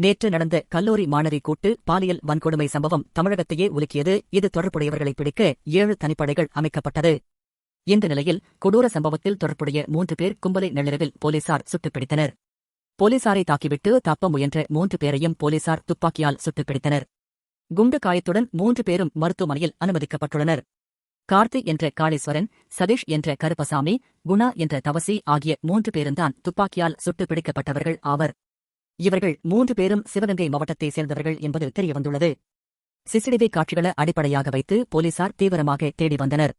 நேற்று நடந்த கல்லூரி மாணவி கூட்டு பாலியல் வன்கொடுமை சம்பவம் தமிழகத்தையே உலுக்கியது. இது தொடர்புடையவர்களை பிடிக்க ஏழு தனிப்படைகள் அமைக்கப்பட்டது. இந்த நிலையில் கொடூர சம்பவத்தில் தொடர்புடைய மூன்று பேர் கும்பலை நள்ளிரவில் போலீசார் சுட்டுப் பிடித்தனர் போலீசாரை தாக்கிவிட்டு தப்ப முயன்ற மூன்று பேரையும் போலீசார் துப்பாக்கியால் சுட்டுப் பிடித்தனர் குண்டு காயத்துடன் மூன்று பேரும் மருத்துவமனையில் அனுமதிக்கப்பட்டுள்ளனர். கார்த்தி என்ற காளீஸ்வரன் சதீஷ் என்ற கருப்பசாமி குணா என்ற தவசி ஆகிய மூன்று பேரும்தான் துப்பாக்கியால் சுட்டுப் பிடிக்கப்பட்டவர்கள் ஆவர். இவர்கள் மூன்று பேரும் சிவகங்கை மாவட்டத்தைச் சேர்ந்தவர்கள் என்பது தெரியவந்துள்ளது. சிசிடிவி காட்சிகளை அடிப்படையாக வைத்து போலீசார் தீவிரமாக தேடி வந்தனர்.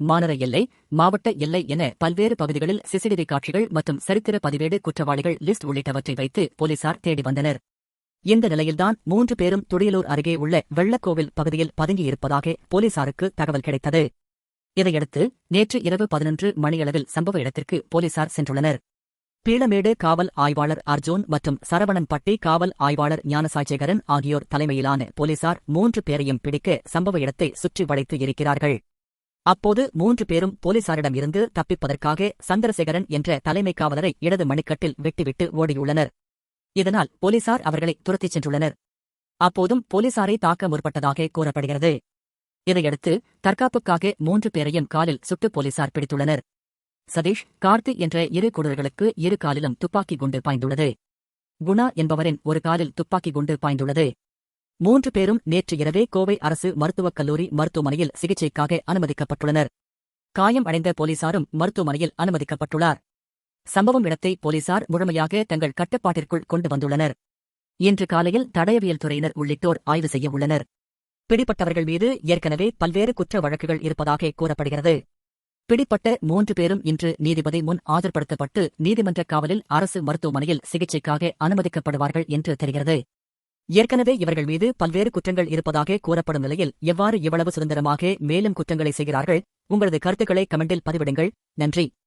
மாநகர எல்லை மாவட்ட எல்லை என பல்வேறு பகுதிகளில் சிசிடிவி காட்சிகள் மற்றும் சரித்திர பதிவேடு குற்றவாளிகள் லிஸ்ட் உள்ளிட்டவற்றை வைத்து போலீசார் தேடி வந்தனர். இந்த நிலையில்தான் மூன்று பேரும் துடியலூர் அருகே உள்ள வெள்ளக்கோவில் பகுதியில் பதுங்கியிருப்பதாக போலீசாருக்கு தகவல் கிடைத்தது. இதையடுத்து நேற்று இரவு பதினொன்று மணியளவில் சம்பவ இடத்திற்கு போலீசார் சென்றுள்ளனர். பீளமேடு காவல் ஆய்வாளர் அர்ஜூன் மற்றும் சரவணன்பட்டி காவல் ஆய்வாளர் ஞானசாய்சேகரன் ஆகியோர் தலைமையிலான போலீசார் மூன்று பேரையும் பிடிக்க சம்பவ இடத்தை சுற்றி வளைத்து இருக்கிறார்கள். அப்போது மூன்று பேரும் போலீசாரிடம் இருந்து தப்பிப்பதற்காக சந்திரசேகரன் என்ற தலைமை காவலரை இடது மணிக்கட்டில் வெட்டிவிட்டு ஓடியுள்ளனர். இதனால் போலீசார் அவர்களை துரத்திச் சென்றுள்ளனர். அப்போதும் போலீசாரை தாக்க முற்பட்டதாக கூறப்படுகிறது. இதையடுத்து தற்காப்புக்காக மூன்று பேரையும் காலில் சுட்டு போலீசார் பிடித்துள்ளனர். சதீஷ் கார்த்தி என்ற இரு குடர்களுக்கு இரு காலிலும் துப்பாக்கி குண்டு பாய்ந்துள்ளது. குணா என்பவரின் ஒரு காலில் துப்பாக்கி குண்டு பாய்ந்துள்ளது. மூன்று பேரும் நேற்று இரவே கோவை அரசு மருத்துவக் கல்லூரி மருத்துவமனையில் சிகிச்சைக்காக அனுமதிக்கப்பட்டுள்ளனர். காயம் அடைந்த போலீசாரும் மருத்துவமனையில் அனுமதிக்கப்பட்டுள்ளார். சம்பவம் இடத்தை போலீசார் முழுமையாக தங்கள் கட்டுப்பாட்டிற்குள் கொண்டு வந்துள்ளனர். இன்று காலையில் தடயவியல் துறையினர் உள்ளிட்டோர் ஆய்வு செய்ய உள்ளனர். பிடிப்பட்டவர்கள் மீது ஏற்கனவே பல்வேறு குற்ற வழக்குகள் இருப்பதாக கூறப்படுகிறது. பிடிப்பட்ட மூன்று பேரும் இன்று நீதிபதி முன் ஆஜர்படுத்தப்பட்டு நீதிமன்ற காவலில் அரசு மருத்துவமனையில் சிகிச்சைக்காக அனுமதிக்கப்படுவார்கள் என்று தெரிகிறது. ஏற்கனவே இவர்கள் மீது பல்வேறு குற்றங்கள் இருப்பதாக கூறப்படும் நிலையில் எவ்வாறு இவ்வளவு சுதந்திரமாக மேலும் குற்றங்களை செய்கிறார்கள்? உங்களது கருத்துக்களை கமெண்டில் பதிவிடுங்கள். நன்றி.